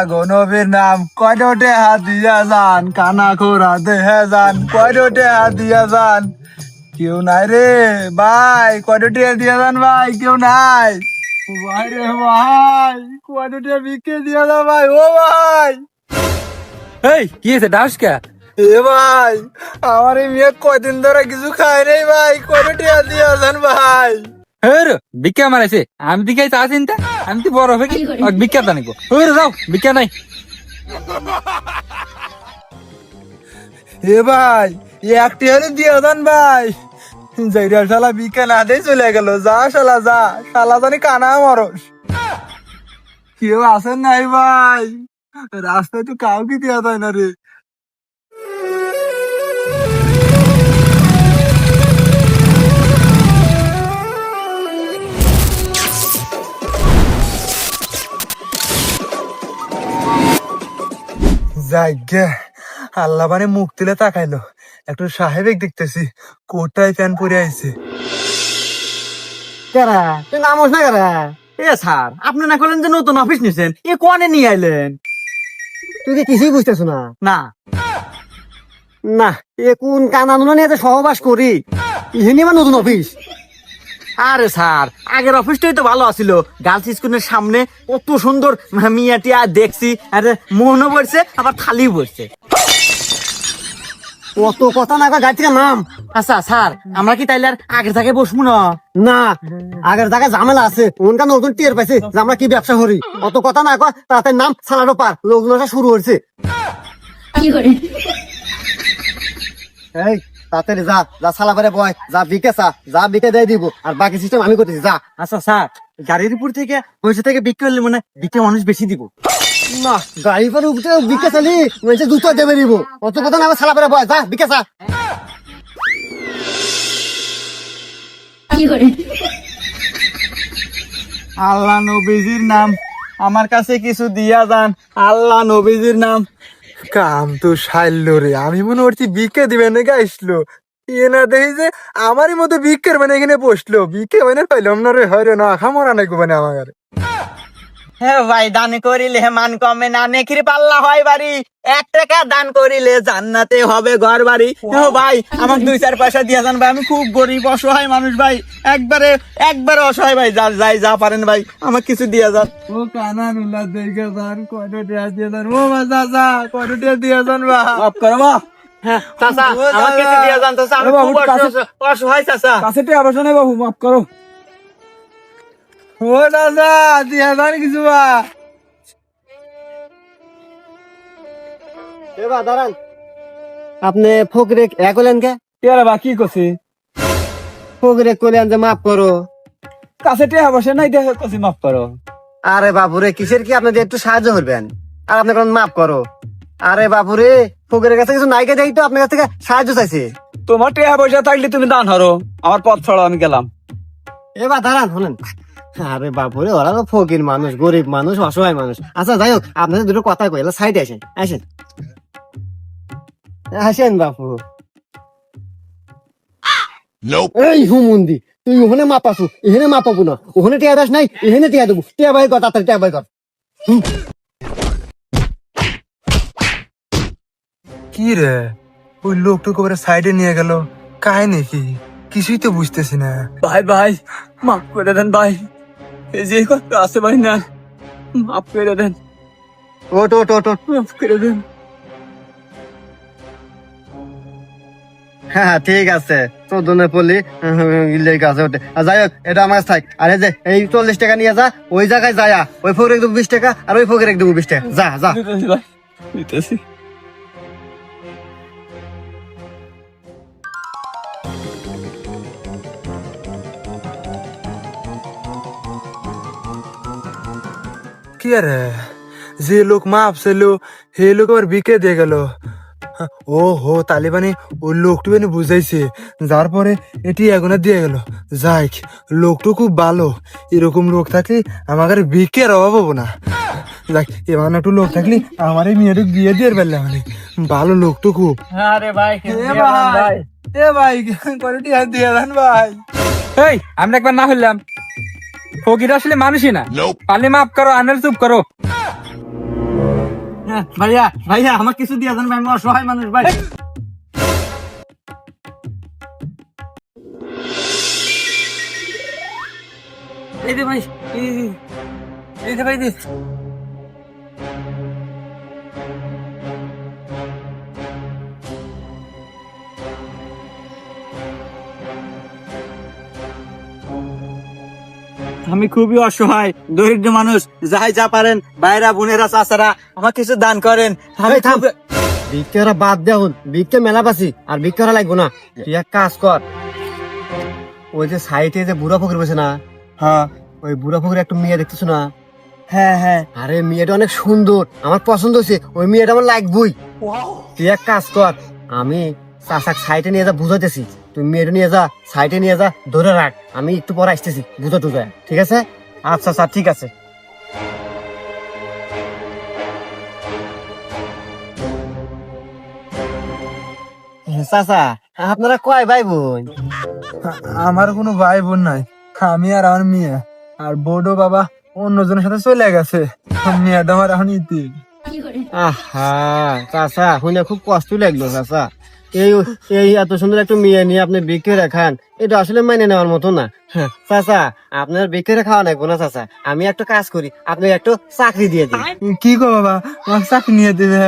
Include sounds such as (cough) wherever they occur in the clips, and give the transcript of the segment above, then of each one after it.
আল্লাহ গনবের নাম কয়ডোটে হাত দিয়া যান কানা খোরা দেহে যান কয়ডোটে হাত দিয়া যান কেউ নাই রে ভাই কয়ডোটে দিয়া যান ভাই কেউ নাই ও ভাই রে ভাই কয়ডোটে বিকে দিয়া যান ভাই ও ভাই এই কি হয়েছে? ডাস কে? এ ভাই আমার এই মেয়ে কয়দিন ধরে কিছু খায় রে ভাই কয়ডোটে হাত দিয়া যান ভাই হের বিকা মারাইছে। আমি চিন্তা আমি তো বড় হের, যাও বিকা নাই। এ ভাই একটি হলে দিয়ে দেন ভাই। জাইরা শালা বিকে না দিয়ে চলে গেল। যা শালা যা। শালা জানি কানা মরস। কেউ আসেন নাই ভাই। রাস্তায় তো কাউকে দেওয়া যায় না রে। আল্লাহ মানে মুখ তুলে তাকাইলো। একটু সাহেবেক দেখতেছি কোটায় প্যান পরে আইছে? কেরা? তুই নামস না কেরা? এ স্যার আপনি না করলেন যে নতুন অফিস নিছেন এ নিয়ে আইলেন? তুই কি কিছুই বুঝতেছ না? না। না এ কোন নিয়ে সহবাস করি? ইহেনি আমার নতুন অফিস। আরে স্যার আগের অফিসটাই তো ভালো আছিল। গার্লস স্কুলের সামনে কত সুন্দর মিয়াটি আর দেখছি আরে মনও পড়ছে আবার থালিও পড়ছে অত কথা না গাড়ি থেকে নাম। আচ্ছা স্যার আমরা কি তাইলে আর আগের জায়গায় বসবো না? না আগের জায়গায় ঝামেলা আছে। ওনকা নতুন টিয়ার পাইছে যে আমরা কি ব্যবসা করি। অত কথা না কয় তাতে নাম সালাডো পার। লোকজন শুরু হয়েছে，এই তাড়াতাড়ি যা যা সালা করে বয় যা বিকে চা যা বিকে দিয়ে দিব। আর বাকি সিস্টেম আমি করতেছি যা। আচ্ছা স্যার গাড়ির উপর থেকে পয়সা থেকে বিক্রি করলে মানে বিকে মানুষ বেশি দিব। না গাড়ির পরে উপরে বিকে চালি মানে দুটো দেবে দিব। অত কথা না সালা করে বয় যা বিকে চা，আল্লাহ নবীজির নাম আমার কাছে কিছু দিয়া যান। আল্লাহ নবীজির নাম। কাম তো সাইল রে, আমি মনে করছি বিকে দিবে না গাইসলো ইয়ে না দেখি যে আমারই মতো বিকের মানে এখানে বসল। বিকে মানে পাইলাম না রে হয় রে না খামরা নাই মানে আমার হ্যাঁ ভাই দান করিলে মান কমে না নেখির পাল্লা হয় বাড়ি। এক টাকা দান করিলে জান্নাতে হবে ঘর বাড়ি। ও ভাই আমাকে দুই চার পয়সা দিয়ে যান ভাই আমি খুব গরিব অসহায় মানুষ ভাই। একবারে একবারে অসহায় ভাই যা যাই যা পারেন ভাই আমাকে কিছু দিয়ে যান। ও কানা নুলা দেখে যান কয়টা টিয়া দিয়ে যান ও মা চাচা কয়টা টিয়া দিয়ে যান বা মাফ করো মা। হ্যাঁ। চাচা আমাকে কিছু দিয়ে যান চাচা আমি খুব অসহায়- চাচা। কাছে শোনে বাবু মাফ করো। ও দিয়া কিছু বা দাঁড়ান। আপনি ফকরে এক হলেন কে কে বা কি করছি? ফকরে কলেন যে মাফ করো। কাছে তে আবার নাই দেখে কছি মাফ করো। আরে বাবুরে কিসের কি আপনাদের একটু সাহায্য করবেন? আর আপনি কোন মাফ করো। আরে বাবুরে ফকরের কাছে কিছু নাইকে দেই তো আপনার কাছ থেকে সাহায্য চাইছে। তোমার টেহা পয়সা থাকলে তুমি দান হরো। আমার পথ ছড়ো আমি গেলাম। এবার দাঁড়ান শুনেন। আরে বাপুরে ওরা তো ফকির মানুষ গরিব মানুষ অসহায় মানুষ। আচ্ছা যাই হোক আপনাদের দুটো কথা কইলা সাইডে আসেন আসেন। আসেন বাপু। এই হুমুন্দি তুই ওখানে মাপাসু এখানে মাপাবো না। ওখানে টিয়া দাস নাই এখানে টিয়া দেবো। টিয়া বাই কর তাড়াতাড়ি টিয়া বাই কর। কি রে? ওই লোকটুকু করে সাইডে নিয়ে গেল। কাহিনী কি? কিছুই তো বুঝতেছি না। ভাই ভাই মাফ করে দেন ভাই। যে না মাফ করে দেন। ওট ওট ওট মাফ করে দেন। হ্যাঁ ঠিক আছে। চোদ্দনে পল্লি আছে ওটা আর যাই হোক এটা আমার থাক আরে যে এই চল্লিশ টাকা নিয়ে যা ওই জায়গায় যায়া। ওই ফকরে দেবো বিশ টাকা আর ওই ফকরে দেবো বিশ টাকা। যা যা। দিতেছি। কি আরে যে লোক মাপ ছিল হে লোক আবার বিকে দিয়ে গেল ও হো তালিবানি ওই লোকটু এনে বুঝাইছে যার পরে এটি এগুনে দিয়ে গেল যাই লোকটু খুব ভালো এরকম লোক থাকলে আমাকে আর বিকের অভাব হব না যাক এমন একটু লোক থাকলে আমার এই মেয়ের বিয়ে দিয়ে পারলে মানে ভালো লোকটু খুব আরে ভাই এ ভাই দিয়ে দেন ভাই এই আমরা একবার না হইলাম ফকির আসলে মানুষই না। পারলে মাফ করো আনার চুপ করো। হ্যাঁ, ভাইয়া ভাইয়া আমার কিছু দিয়ে দেন ভাই আমি অসহায় মানুষ ভাই। এই দে ভাই এই দে ভাই এই আমি খুবই অসহায় দরিদ্র মানুষ যাই যা পারেন ভাইরা বোনেরা চাচারা আমাকে কিছু দান করেন। আমি থাম। ভিক্ষারা বাদ দেউন ভিক্ষা মেলা পাছি আর ভিক্ষারা লাগবো না। তুই এক কাজ কর। ওই যে সাইডে যে বুড়া পুকুর বসে না? হ্যাঁ। ওই বুড়া পুকুরে একটু মেয়ে দেখতেছ না? হ্যাঁ হ্যাঁ। আরে মেয়েটা অনেক সুন্দর। আমার পছন্দ হয়েছে। ওই মেয়েটা আমার লাগবই। তুই এক কাজ কর। আমি চাচাক সাইডে নিয়ে যা বুঝাইতেছি। তুই মেয়েটা নিয়ে যা সাইডে নিয়ে যা ধরে রাখ। আমি একটু পরে আসতেছি বুঝা টুকা ঠিক আছে? আচ্ছা স্যার ঠিক আছে। চাচা আপনারা কয় ভাই বোন আমার কোনো ভাই বোন নাই। আমি আর আমার মেয়ে। আর বোর্ডও বাবা অন্যজনের সাথে চলে গেছে। মেয়েটা আমার এখন ইতি। আহা চাচা শুনে খুব কষ্ট লাগল চাচা। এই এই এত সুন্দর একটা মেয়ে নিয়ে আপনি বিক্রি রাখান এটা আসলে মেনে নেওয়ার মতো না। হ্যাঁ, চাচা আপনার বিক্রি খাওয়া নাই না চাচা। আমি একটা কাজ করি আপনি একটু চাকরি দিয়ে দিই কি গো বাবা? চাকরি নিয়ে দেবে।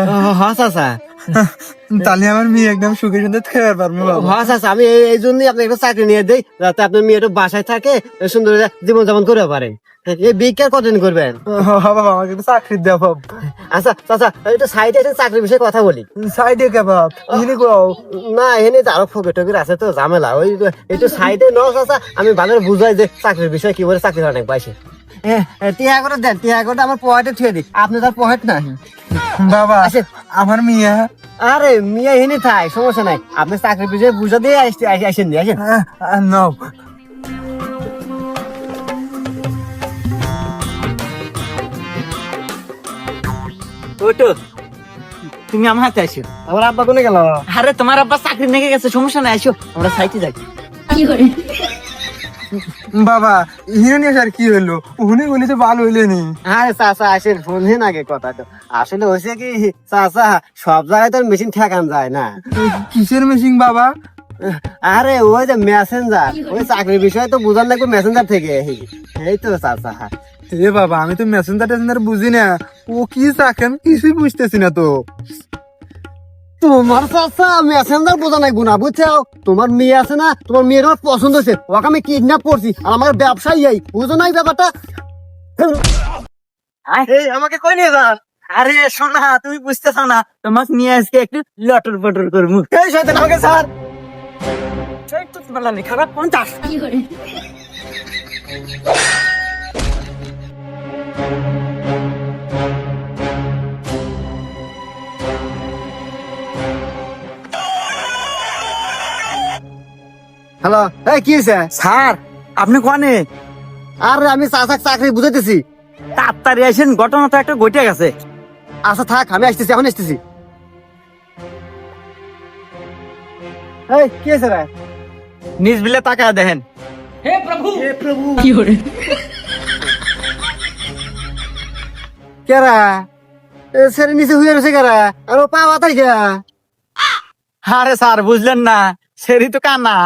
হ্যাঁ চাচা। (laughs) তাহলে আমার মেয়ে একদম সুখে সুন্দর খেতে পারব বাবা। হ্যাঁ চাচা আমি এই জন্যই আপনাকে একটা চাকরি নিয়ে দেই যাতে আপনার মেয়ে একটু বাসায় থাকে সুন্দর জীবন যাপন করে পারে। এই বিক্রি কতদিন করবেন? (laughs) হ্যাঁ বাবা আমাকে একটু চাকরি দেও বাবা আচ্ছা চাচা একটু সাইডে এসে চাকরির বিষয়ে কথা বলি। সাইডে কে বাপ গো না এনে তো আরও ফকির টকির আছে তো ঝামেলা। ওই একটু সাইডে ন চাচা আমি ভালো বুঝাই যে চাকরির বিষয়ে কি বলে চাকরি অনেক পাইছে টিয়া করে দেন টিয়া করে আমার পকেটে থুয়ে দিই। আপনি তার পকেট নাই বাবা। আসেন। আমার মেয়ে। আরে মিয়া এনে থাই সমস্যা নাই। আপনি চাকরির বিষয়ে বুঝা দিয়ে আসতে আসেন দিয়ে আসেন। নাও ওটো তুমি আমার হাতে আসো। আমার আব্বা কোনে গেল? আরে তোমার আব্বা চাকরি নিয়ে গেছে সমস্যা নাই আসো। আমরা সাইটে যাই। বাবা নিয়ে আর কি হলো উনি বলি তো ভালো হইলে নি। আরে চাচা আসেন শুনলেন আগে কথাটা। আসলে হয়েছে কি চাচা সব জায়গায় তো মেশিন ঠেকান যায় না। কিসের মেশিন বাবা? আরে ওই যে মেসেঞ্জার ওই চাকরির বিষয়ে তো বুঝার লাগবে মেসেঞ্জার থেকে। এই তো চাচা। এ বাবা আমি তো মেসেঞ্জার টেসেঞ্জার বুঝি না। ও কি চাকেন কিছুই বুঝতেছি না তো। তোমার চাচা মেসেঞ্জার বোঝা নাই গুনা বুঝছ তোমার মেয়ে আছে না তোমার মেয়ের আমার পছন্দ হয়েছে। ওকে আমি কিডন্যাপ করছি আর আমার ব্যবসায়ী এই বুঝো নাই ব্যাপারটা? আমাকে কই নিয়ে যান? আরে শোনা তুমি বুঝতেছো না তোমাকে নিয়ে আজকে একটু লটর পটর করব। এই শয়তান আমাকে স্যার সেই তো বেলা নেই হ্যালো এই কি হয়েছে স্যার আপনি কোনে? আরে আমি চাচাক চাকরি বুঝাইতেছি। তাড়াতাড়ি আসেন ঘটনা তো একটা ঘটে গেছে। আচ্ছা থাক আমি আসতেছি এখন আসতেছি। এই কি হয়েছে রে? নিজ বিলে টাকা দেখেন। কেরা এ সেরে নিচে হুয়ে রয়েছে কেরা আর ও পা বাতাই গা আরে স্যার বুঝলেন না সেরি তো কানা